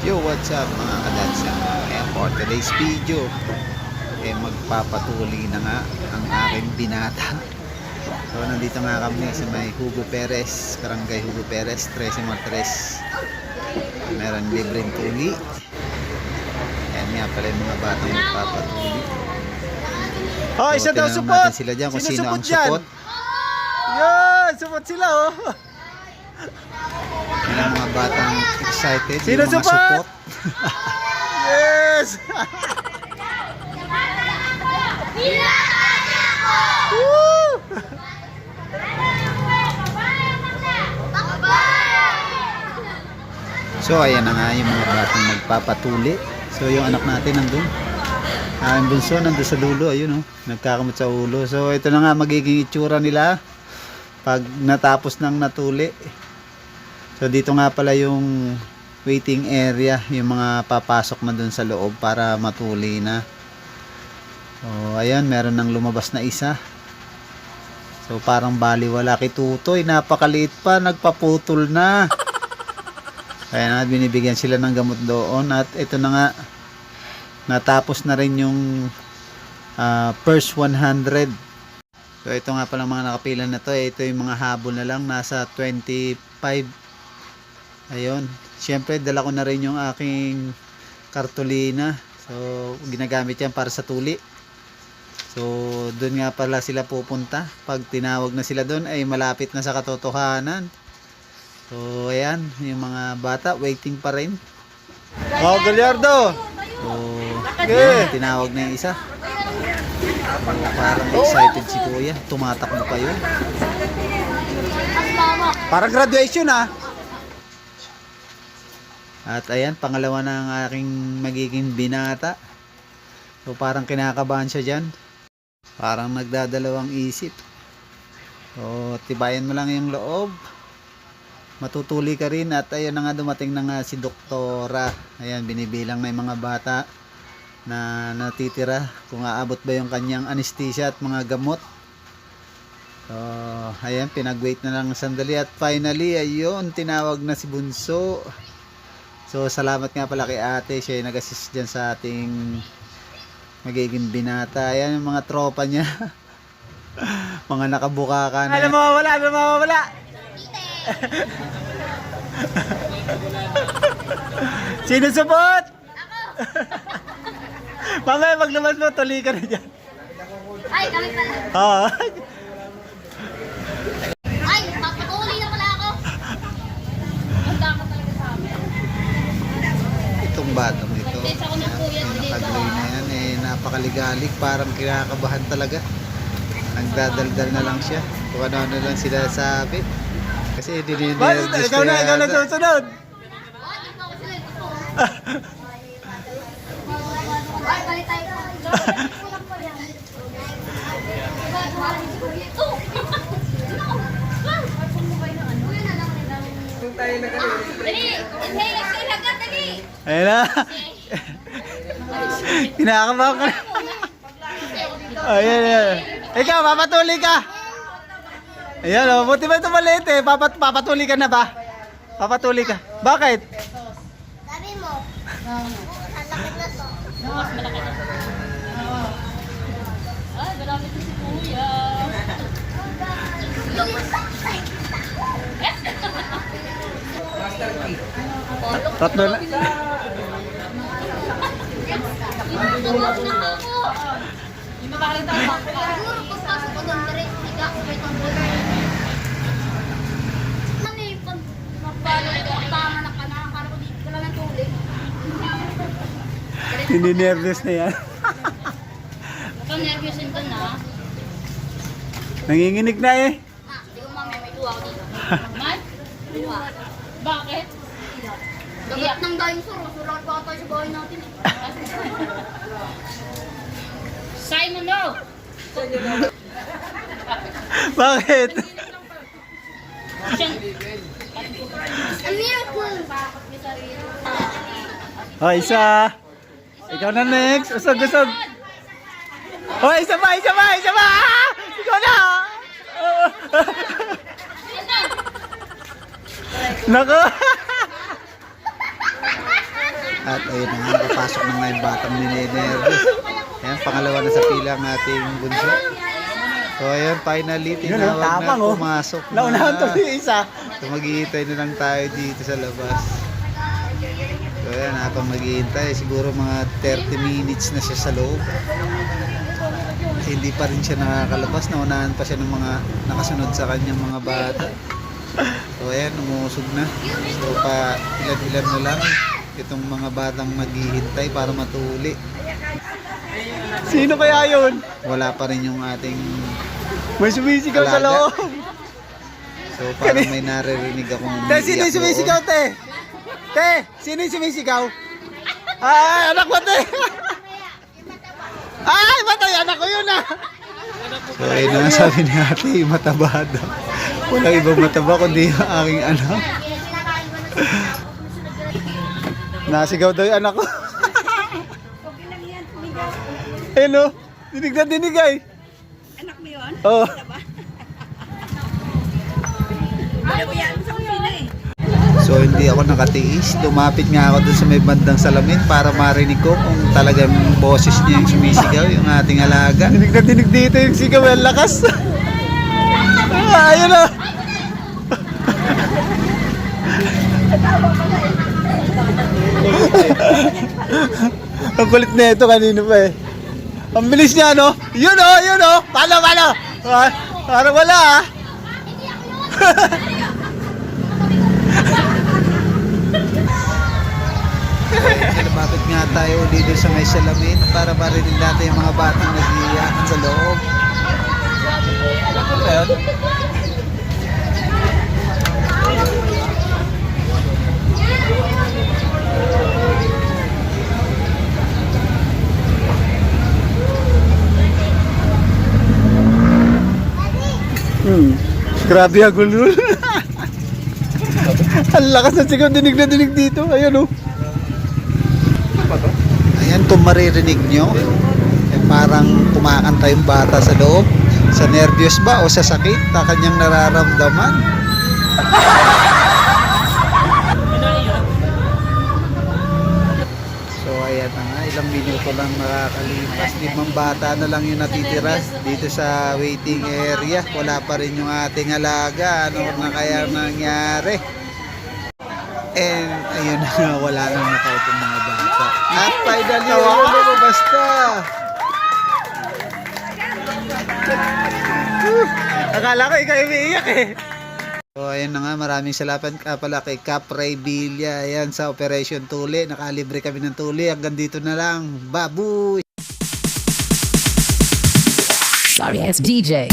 Yo, what's up mga kadansa? Eh, for today's video, eh, magpapatuloy na nga ang aking binata. So, nandito nga kami sa may Hugo Perez, Barangay Hugo Perez, 13 Matres. Meron libreng tuli. Ayan nga pala yung mga batang magpapatuli. Oh, isa So, daw tinanong support. natin sila dyan kung Sino sino, ang support. Yan, support sila oh. Yan mga batang excited. Sino yung mga support? support. Yes! Woo! So ayan na nga yung mga batang magpapatuli. So yung anak natin nandun. Ah, yung bunso nandun sa dulo, ayun oh, nagkakamot sa ulo. So ito na nga magiging itsura nila pag natapos ng natuli. So dito nga pala yung waiting area, yung mga papasok na dun sa loob para matuli na. So ayan, meron nang lumabas na isa. So parang baliwala kay Tutoy, napakaliit pa, nagpaputol na. Kaya na binibigyan sila ng gamot doon at ito na nga natapos na rin yung ah, first 100. So ito nga pala mga nakapila na to, eh. ito yung mga habol na lang nasa 25. Ayun. Siyempre dala ko na rin yung aking kartolina. So ginagamit yan para sa tuli. So doon nga pala sila pupunta. Pag tinawag na sila doon ay malapit na sa katotohanan. So, ayan, yung mga bata, waiting pa rin. Oh, Gagliardo! So, Okay. tinawag na yung isa. So, parang excited si kuya. Tumatakbo pa yun. Para graduation ah. At ayan, pangalawa na ang aking magiging binata. So, parang kinakabahan siya dyan. Parang nagdadalawang isip. So, tibayan mo lang yung loob. Matutuli ka rin at ayun na nga dumating na nga si doktora. Ayan, binibilang na yung mga bata na natitira kung aabot ba yung kanyang anesthesia at mga gamot. So, ayan, pinag-wait na lang sandali at finally, ayun, tinawag na si Bunso. So, salamat nga pala kay ate. Siya yung nag-assist dyan sa ating magiging binata. Ayan yung mga tropa niya. mga nakabuka ka na. Ano mawawala, ano mawawala? Sino support? Mamaya pag lumabas mo, tuloy ka na dyan. Ay, kami pala. Oo. Ay, papatuloy na pala ako. Handa ka talaga sa amin. Itong batang ito. Nag-text ako ng kuya Yung dito. nakagloy na yan, napakaligalig. Parang kinakabahan talaga. Nagdadaldal na lang siya. Kung ano-ano lang sila sabi. Kasi dininervous Ikaw na, ikaw na susunod. Oh. Ayun na. Kinakabahan ka na. Ayan, ayan. Ikaw, papatuloy ka. Ayan, oh, buti ba ito maliit eh. Papat, papatuloy ka na ba? Papatuloy ka. Bakit? Sabi mo. Ang laki na to. Ay, malapit na si Kuya. Tatlo na. Tulog na ako. Siguro pagpasok ko doon, direct higa ako kay Tambor. Ano yung pag magpalo ko, tama na ka ko dito ka lang ng tubig. Nininervous na yan. Ikaw nervous yun doon na. Nanginginig na eh. Ah, hindi ko mamaya may tuwa ako dito. Man? May tuwa. Bakit? Dagat ng dinosaur, masulat pa tayo sa bahay natin eh. Simon, no! Bakit? A miracle! Oh, isa. Ikaw na next. Usog, usog. Oh, isa pa, isa pa, isa pa. Ikaw na. Nako. At ayun na nga, nakapasok na nga yung batang ninenervous. Ayan, pangalawa na sa pila ang ating bunso. So ayan, finally, tinawag ang tapang, na oh. pumasok na. Naunahan to yung isa. So maghihintay na lang tayo dito sa labas. So ayan, habang maghihintay, siguro mga 30 minutes na siya sa loob. Hindi pa rin siya nakakalabas, naunahan pa siya ng mga nakasunod sa kanyang mga bata. So ayan, umusog na. So pa ilan-ilan na lang itong mga batang maghihintay para matuli. Sino kaya yun? Wala pa rin yung ating May sumisigaw sa Alaga. loob. So parang may naririnig akong Te, sino yung umiiyak sumisigaw, te? Te, sino yung sumisigaw? Ay, anak mo, te! Ay, matay, anak ko yun ah! So ayun na nga sabi ni ate, mataba daw. Walang ibang mataba kundi yung aking anak. Nasigaw daw yung anak ko. Ayun o, dinig na dinig ay. Anak mo yun? Oo. Kusina eh. So hindi ako nakatiis. Lumapit nga ako dun sa may bandang salamin para marinig ko kung talagang boses niya yung sumisigaw, yung ating alaga. Dinig na dinig dito yung sigaw, ang lakas. Ah, ayun o. Ang kulit na ito kanino pa eh. Ang bilis niya no? Yun o, yun o. Paano, paano? Ah, parang wala ah. Lumapit nga tayo dito sa may salamin para marinig natin yung mga batang nag-iiyakan sa loob. Hmm. Grabe ang gulul. ang lakas ng sigaw, dinig na dinig dito. Ayun o. Ayan, kung maririnig nyo, eh, parang kumakanta yung bata sa loob. Sa nervyos ba o sa sakit na kanyang nararamdaman? So ayan na nga, ilang minuto lang nakakalipas. Limang bata na lang yung natitira dito sa waiting area. Wala pa rin yung ating alaga. Ano na kaya nangyari? And ayun na nga, wala nang nakautong mga bata. At finally, ayun na basta. Akala ko ikaw umiiyak eh. So ayun na nga, maraming salamat ka pala kay Cap Ray Villa. Ayan sa Operation Tuli. Nakalibre kami ng tuli. Hanggang dito na lang. Babuy! Sorry, it's DJ.